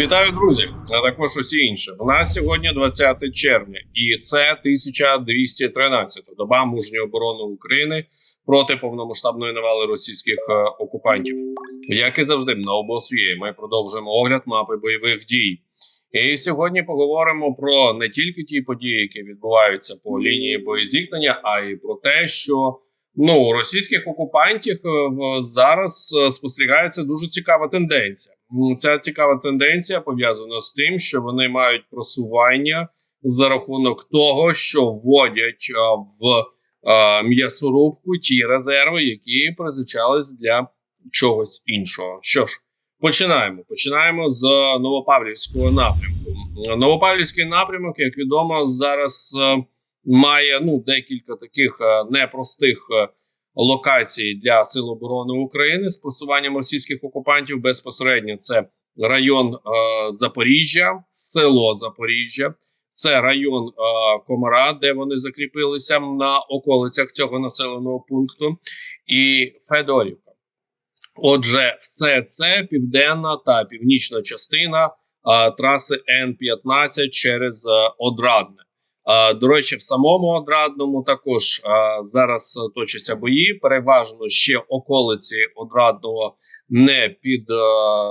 Вітаю, друзі, а також усі інші. У нас сьогодні 20 червня, і це 1213 доба мужньої оборони України проти повномасштабної навали російських е, окупантів. Як і завжди, на обосує. Ми продовжуємо огляд мапи бойових дій. І сьогодні поговоримо про не тільки ті події, які відбуваються по лінії боєзіткнення, а й про те, що ну російських окупантів е, зараз е, спостерігається дуже цікава тенденція. Ця цікава тенденція пов'язана з тим, що вони мають просування за рахунок того, що вводять е, в е, м'ясорубку ті резерви, які призначались для чогось іншого. Що ж, починаємо. Починаємо з Новопавлівського напрямку. Новопавлівський напрямок, як відомо, зараз е, має ну декілька таких е, непростих локацій для Сил оборони України з просуванням російських окупантів безпосередньо. Це район е, Запоріжжя, село Запоріжжя, це район е, Комара, де вони закріпилися на околицях цього населеного пункту, і Федорівка. Отже, все це південна та північна частина е, траси Н-15 через е, Одрадне. До речі, в самому Одрадному також зараз е, точаться бої. Переважно ще околиці Одрадного не під е,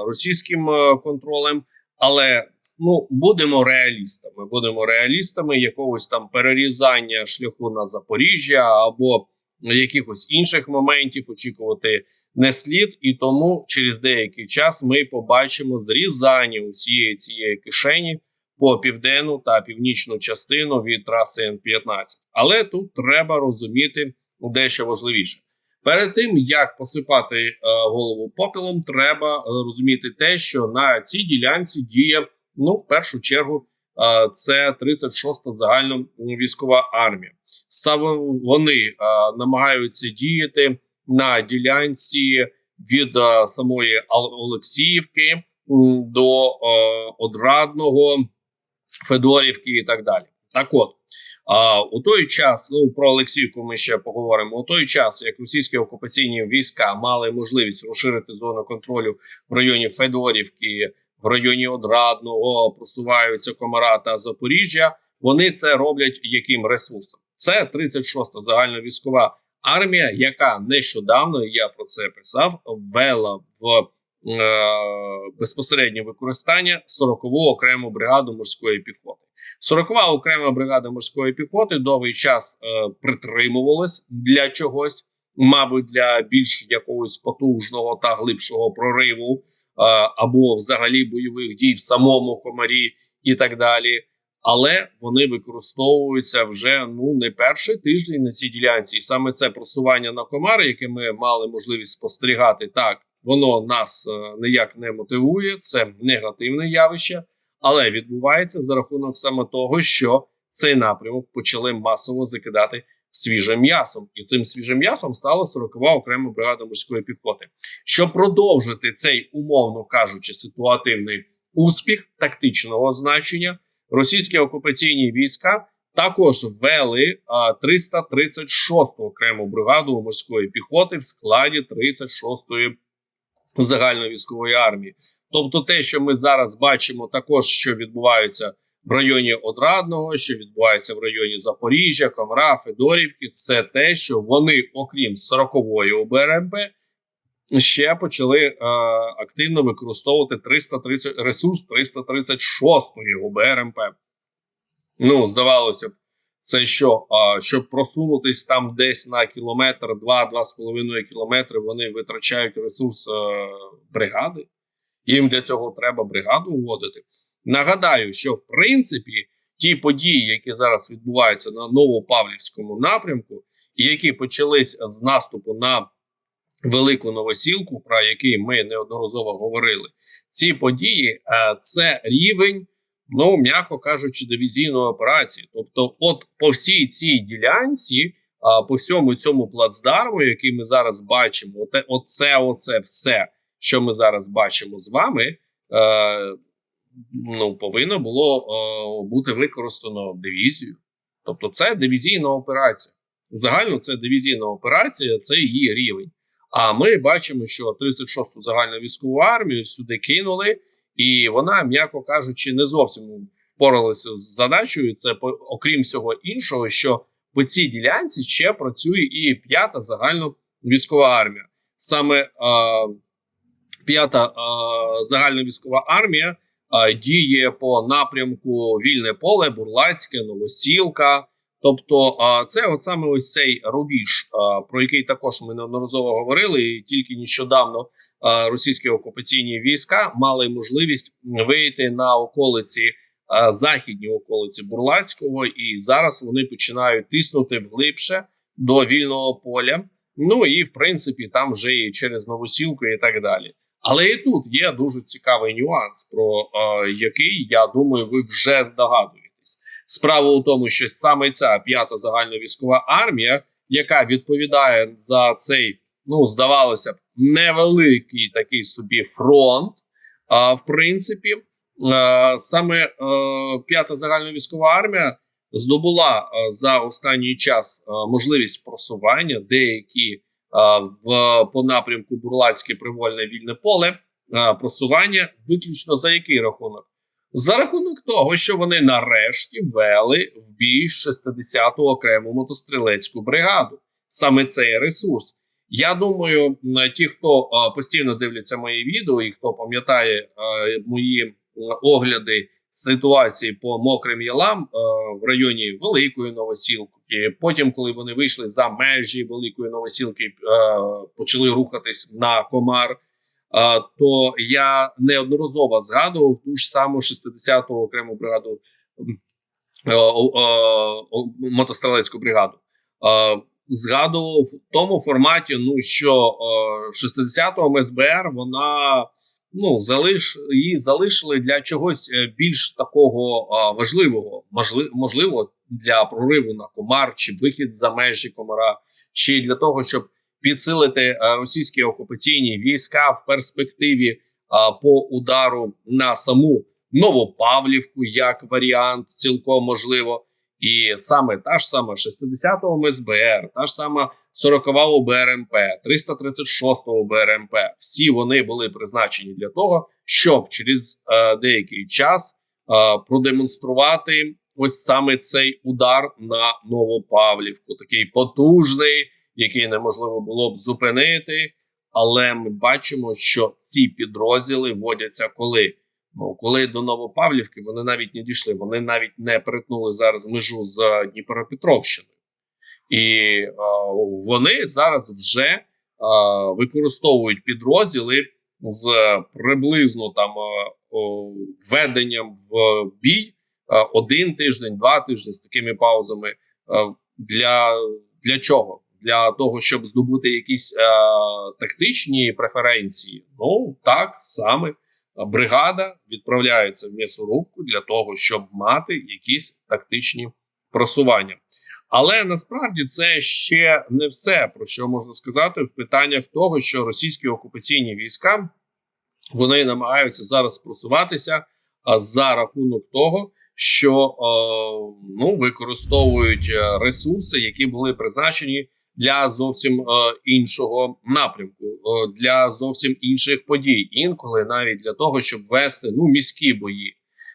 російським е, контролем, але ну будемо реалістами. Будемо реалістами якогось там перерізання шляху на Запоріжжя або якихось інших моментів очікувати не слід, і тому через деякий час ми побачимо зрізання усієї цієї кишені по південну та північну частину від траси Н-15. Але тут треба розуміти дещо важливіше. Перед тим як посипати е, голову попелом, треба е, розуміти те, що на цій ділянці діє ну в першу чергу е, це 36-та загальна військова армія. Саме вони е, намагаються діяти на ділянці від е, самої Олексіївки до е, Одрадного, Федорівки і так далі. Так от, а, у той час, ну про Олексіївку ми ще поговоримо. У той час, як російські окупаційні війська мали можливість розширити зону контролю в районі Федорівки, в районі Одрадного, просуваються Комара та Запоріжжя. Вони це роблять яким ресурсом? Це 36-та загальновійськова армія, яка нещодавно я про це писав, ввела в безпосереднє використання 40-ву окрему бригаду морської піхоти. 40-ва окрема бригада морської піхоти довгий час е, притримувалась для чогось, мабуть, для більш якогось потужного та глибшого прориву, е, або взагалі бойових дій в самому комарі і так далі. Але вони використовуються вже ну не перший тиждень на цій ділянці, і саме це просування на комари, яке ми мали можливість спостерігати, так воно нас е, ніяк не мотивує. Це негативне явище, але відбувається за рахунок саме того, що цей напрямок почали масово закидати свіжим м'ясом, і цим свіжим м'ясом стала 40-ва окрема бригада морської піхоти. Щоб продовжити цей, умовно кажучи, ситуативний успіх тактичного значення, російські окупаційні війська також ввели а, 336-ту окрему бригаду морської піхоти в складі 36-ї загальновійськової армії. Тобто, те, що ми зараз бачимо, також що відбувається в районі Одрадного, що відбувається в районі Запоріжжя, Комара, Федорівки, це те, що вони, окрім 40-ї ОБРМП, ще почали е, активно використовувати 330 ресурс 336-ї ОБРМП. Ну, здавалося б, це що? Щоб просунутись там десь на кілометр, 2-2,5 кілометри, вони витрачають ресурс е, бригади. Їм для цього треба бригаду вводити. Нагадаю, що в принципі ті події, які зараз відбуваються на Новопавлівському напрямку, і які почались з наступу на Велику Новосілку, про який ми неодноразово говорили, ці події е, це рівень, ну м'яко кажучи, дивізійної операції. Тобто, от по всій цій ділянці, а, по всьому цьому плацдарму, який ми зараз бачимо, оте, оце, оце все, що ми зараз бачимо з вами, е, ну повинно було е, бути використано дивізію. Тобто, це дивізійна операція. Загально це дивізійна операція, це її рівень. А ми бачимо, що 36-ту загальну військову армію сюди кинули, і вона, м'яко кажучи, не зовсім впоралася з задачею. Це окрім всього іншого, що по цій ділянці ще працює і п'ята загальна військова армія. Саме п'ята загальна військова армія діє по напрямку Вільне поле, Бурлацьке, Новосілка. Тобто, це от саме ось цей рубіж, про який також ми неодноразово говорили, і тільки нещодавно російські окупаційні війська мали можливість вийти на околиці, західні околиці Бурлацького, і зараз вони починають тиснути вглибше до вільного поля. Ну і в принципі, там вже і через Новосілку, і так далі. Але і тут є дуже цікавий нюанс, про який я думаю, ви вже здогадуєтесь. Справа у тому, що саме ця п'ята загальновійськова армія, яка відповідає за цей, ну здавалося б, невеликий такий собі фронт. А в принципі, е, саме е, п'ята загальновійськова армія здобула е, за останній час можливість просування деякі в по напрямку Бурлацьке привольне вільне поле просування виключно за який рахунок? За рахунок того, що вони нарешті ввели в бій 60-ту окрему мотострілецьку бригаду. Саме цей ресурс. Я думаю, ті, хто постійно дивляться мої відео і хто пам'ятає мої огляди ситуації по мокрим ялам в районі Великої Новосілки. Потім, коли вони вийшли за межі Великої Новосілки, почали рухатись на комар. Е, то я неодноразово згадував ту ж саму 60-ту окрему бригаду е, о- мотострілецьку бригаду. Е, Згадував в тому форматі, ну що е, 60-го МСБР вона ну залиш її залишили для чогось е, більш такого е, важливого, можливо, для прориву на комар чи вихід за межі комара, чи для того, щоб підсилити е, російські окупаційні війська в перспективі е, по удару на саму Новопавлівку як варіант, цілком можливо. І саме та ж сама 60-го МСБР, та ж сама 40-го БРМП, 336-го БРМП, всі вони були призначені для того, щоб через е, деякий час е, продемонструвати ось саме цей удар на Новопавлівку, такий потужний, який неможливо було б зупинити. Але ми бачимо, що ці підрозділи вводяться коли. Ну, коли до Новопавлівки вони навіть не дійшли, вони навіть не перетнули зараз межу з Дніпропетровщиною. І е, вони зараз вже е, використовують підрозділи з приблизно там е, введенням в бій е, один тиждень, два тижні з такими паузами. Е, для, для чого? Для того, щоб здобути якісь е, тактичні преференції. Ну так саме бригада відправляється в м'ясорубку для того, щоб мати якісь тактичні просування. Але насправді це ще не все, про що можна сказати в питаннях того, що російські окупаційні війська вони намагаються зараз просуватися за рахунок того, що е, ну, використовують е, ресурси, які були призначені для зовсім е, іншого напрямку, е, для зовсім інших подій. Інколи навіть для того, щоб вести ну міські бої.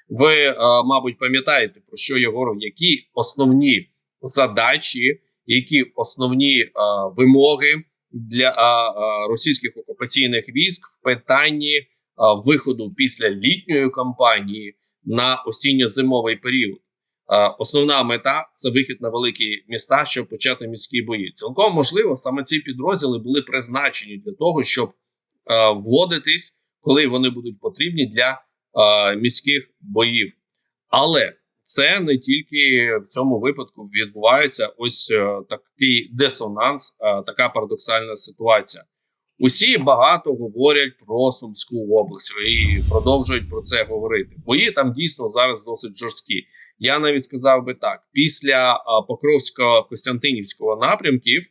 Ви, е, мабуть, пам'ятаєте про що я говорю, які основні задачі, які основні е, вимоги для е, е, російських окупаційних військ в питанні е, виходу після літньої кампанії на осінньо-зимовий період. Е, Основна мета це вихід на великі міста, щоб почати міські бої. Цілком можливо, саме ці підрозділи були призначені для того, щоб е, вводитись, коли вони будуть потрібні для е, міських боїв. Але це не тільки в цьому випадку відбувається ось такий дисонанс, така парадоксальна ситуація. Усі багато говорять про Сумську область і продовжують про це говорити. Бої там дійсно зараз досить жорсткі. Я навіть сказав би так: після Покровсько-Костянтинівського напрямків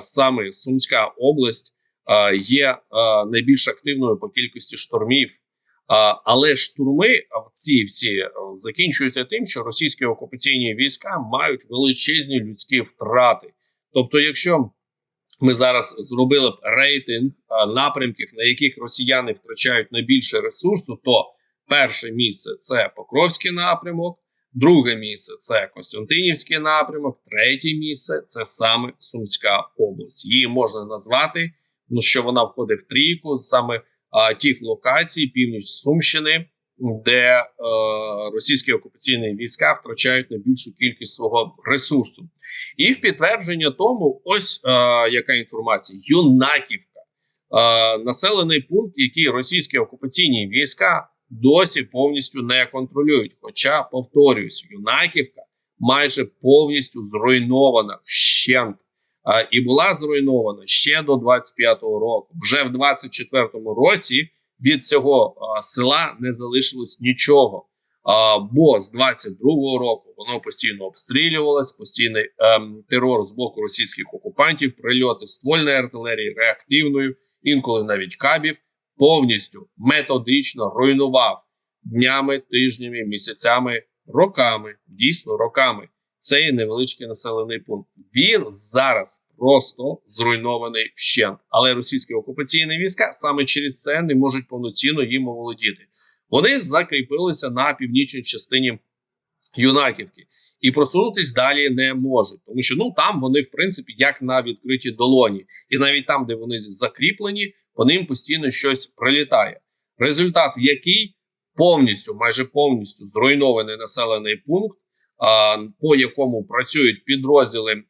саме Сумська область є найбільш активною по кількості штурмів. Але штурми в ці всі закінчуються тим, що російські окупаційні війська мають величезні людські втрати. Тобто, якщо ми зараз зробили б рейтинг напрямків, на яких росіяни втрачають найбільше ресурсу, то Перше місце це Покровський напрямок, друге місце це Костянтинівський напрямок, третє місце це саме Сумська область. Її можна назвати, ну що вона входить в трійку саме а, тих локацій, північ Сумщини, де е, російські окупаційні війська втрачають найбільшу кількість свого ресурсу. І в підтвердження тому, ось е, яка інформація: Юнаківка, е, населений пункт, який російські окупаційні війська досі повністю не контролюють. Хоча, повторюсь, Юнаківка майже повністю зруйнована вщент. І була зруйнована ще до 25-го року. Вже в 24-му році від цього села не залишилось нічого. Бо з 22-го року воно постійно обстрілювалось, постійний ем, терор з боку російських окупантів, прильоти ствольної артилерії, реактивної, інколи навіть кабів, повністю методично руйнував днями, тижнями, місяцями, роками, дійсно роками. Цей невеличкий населений пункт. Він зараз просто зруйнований вщент. Але російські окупаційні війська саме через це не можуть повноцінно їм оволодіти. Вони закріпилися на північній частині Юнаківки і просунутись далі не можуть, тому що ну там вони, в принципі, як на відкритій долоні, і навіть там, де вони закріплені, по ним постійно щось прилітає. Результат, який повністю, майже повністю зруйнований населений пункт, по якому працюють підрозділи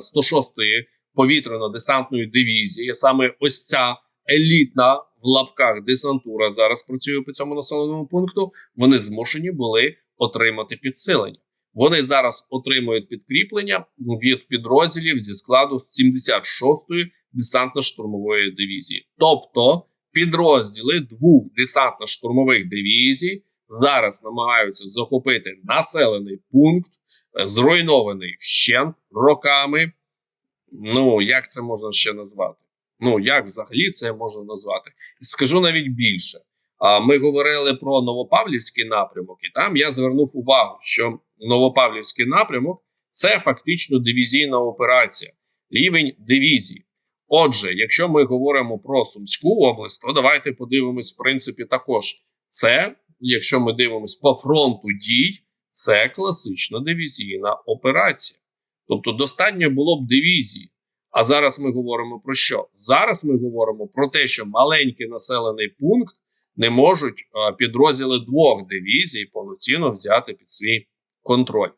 106-ї повітряно-десантної дивізії, саме ось ця елітна в лапках десантура зараз працює по цьому населеному пункту. Вони змушені були отримати підсилення. Вони зараз отримують підкріплення від підрозділів зі складу 76-ї десантно-штурмової дивізії. Тобто підрозділи двох десантно-штурмових дивізій зараз намагаються захопити населений пункт, зруйнований вщент роками. Ну як це можна ще назвати? Ну як взагалі це можна назвати? Скажу навіть більше. Ми говорили про Новопавлівський напрямок, і там я звернув увагу, що Новопавлівський напрямок це фактично дивізійна операція, рівень дивізії. Отже, якщо ми говоримо про Сумську область, то давайте подивимось, в принципі, також це, якщо ми дивимось по фронту дій, це класична дивізійна операція. Тобто, достатньо було б дивізії. А зараз ми говоримо про що? Зараз ми говоримо про те, що маленький населений пункт не можуть підрозділи двох дивізій повноцінно взяти під свій контроль.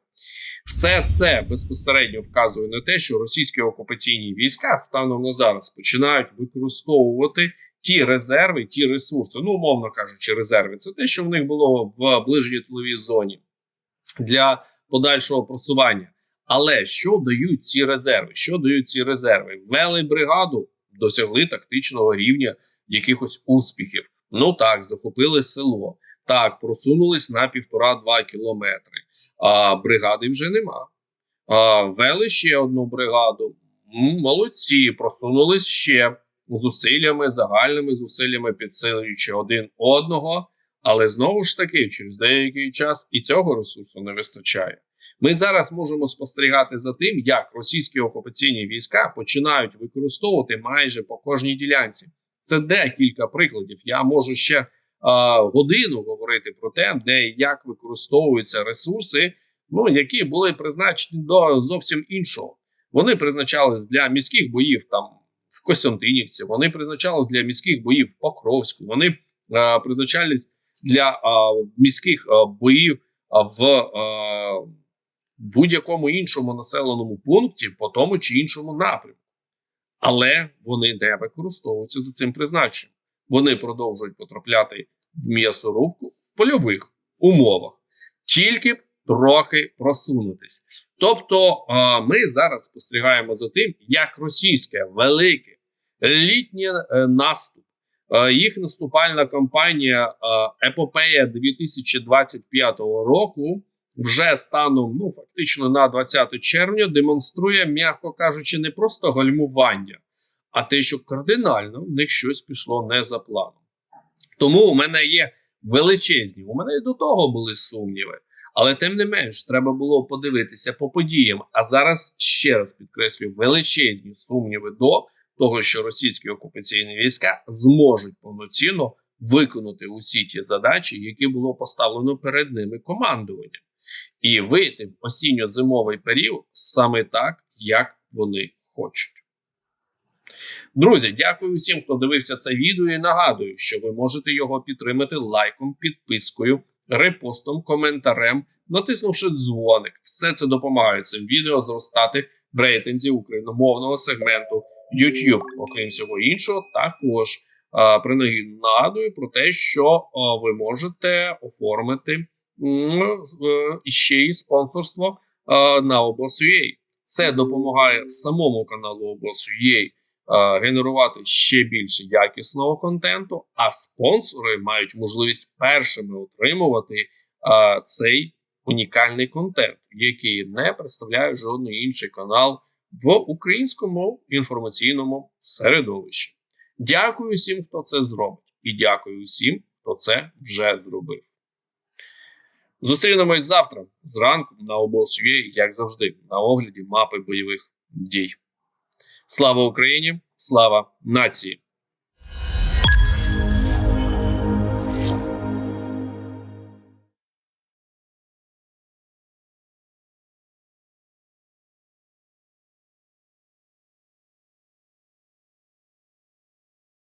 Все це безпосередньо вказує на те, що російські окупаційні війська станом на зараз починають використовувати ті резерви, ті ресурси, ну умовно кажучи, резерви. Це те, що в них було в ближній тиловій зоні для подальшого просування. Але що дають ці резерви? Що дають ці резерви? Ввели бригаду, досягли тактичного рівня якихось успіхів. Ну так, захопили село. Так, просунулись на півтора-два кілометри. А бригади вже нема. А, Вели ще одну бригаду. Молодці, просунулись ще зусиллями, загальними зусиллями, підсилюючи один одного. Але знову ж таки, через деякий час і цього ресурсу не вистачає. Ми зараз можемо спостерігати за тим, як російські окупаційні війська починають використовувати майже по кожній ділянці. Це декілька прикладів. Я можу ще а, годину говорити про те, де і як використовуються ресурси, ну які були призначені до зовсім іншого. Вони призначались для міських боїв там в Костянтинівці, вони призначались для міських боїв в Покровську. Вони а, призначались для а, міських а, боїв в. А, будь-якому іншому населеному пункті по тому чи іншому напрямку. Але вони не використовуються за цим призначенням. Вони продовжують потрапляти в м'ясорубку в польових умовах, тільки б трохи просунутись. Тобто ми зараз спостерігаємо за тим, як російське велике літнє е, наступ, е, їх наступальна кампанія е, Епопея 2025 року вже станом, ну фактично на 20 червня, демонструє, м'яко кажучи, не просто гальмування, а те, що кардинально в них щось пішло не за планом. Тому у мене є величезні, у мене і до того були сумніви. Але тим не менш, треба було подивитися по подіям. А зараз ще раз підкреслюю величезні сумніви до того, що російські окупаційні війська зможуть повноцінно виконати усі ті задачі, які було поставлено перед ними командуванням, і вийти в осінньо-зимовий період саме так, як вони хочуть. Друзі, дякую всім, хто дивився це відео. І нагадую, що ви можете його підтримати лайком, підпискою, репостом, коментарем, натиснувши дзвоник. Все це допомагає цим відео зростати в рейтинзі україномовного сегменту YouTube. Окрім всього іншого, також принагідно нагадую про те, що ви можете оформити ще й спонсорство а, на обос.ua. Це допомагає самому каналу обос.ua е, генерувати ще більше якісного контенту, а спонсори мають можливість першими отримувати е, цей унікальний контент, який не представляє жодний інший канал в українському інформаційному середовищі. Дякую всім, хто це зробить, і дякую всім, хто це вже зробив. Зустрінемось завтра зранку на обос.ua, як завжди, на огляді мапи бойових дій. Слава Україні! Слава нації!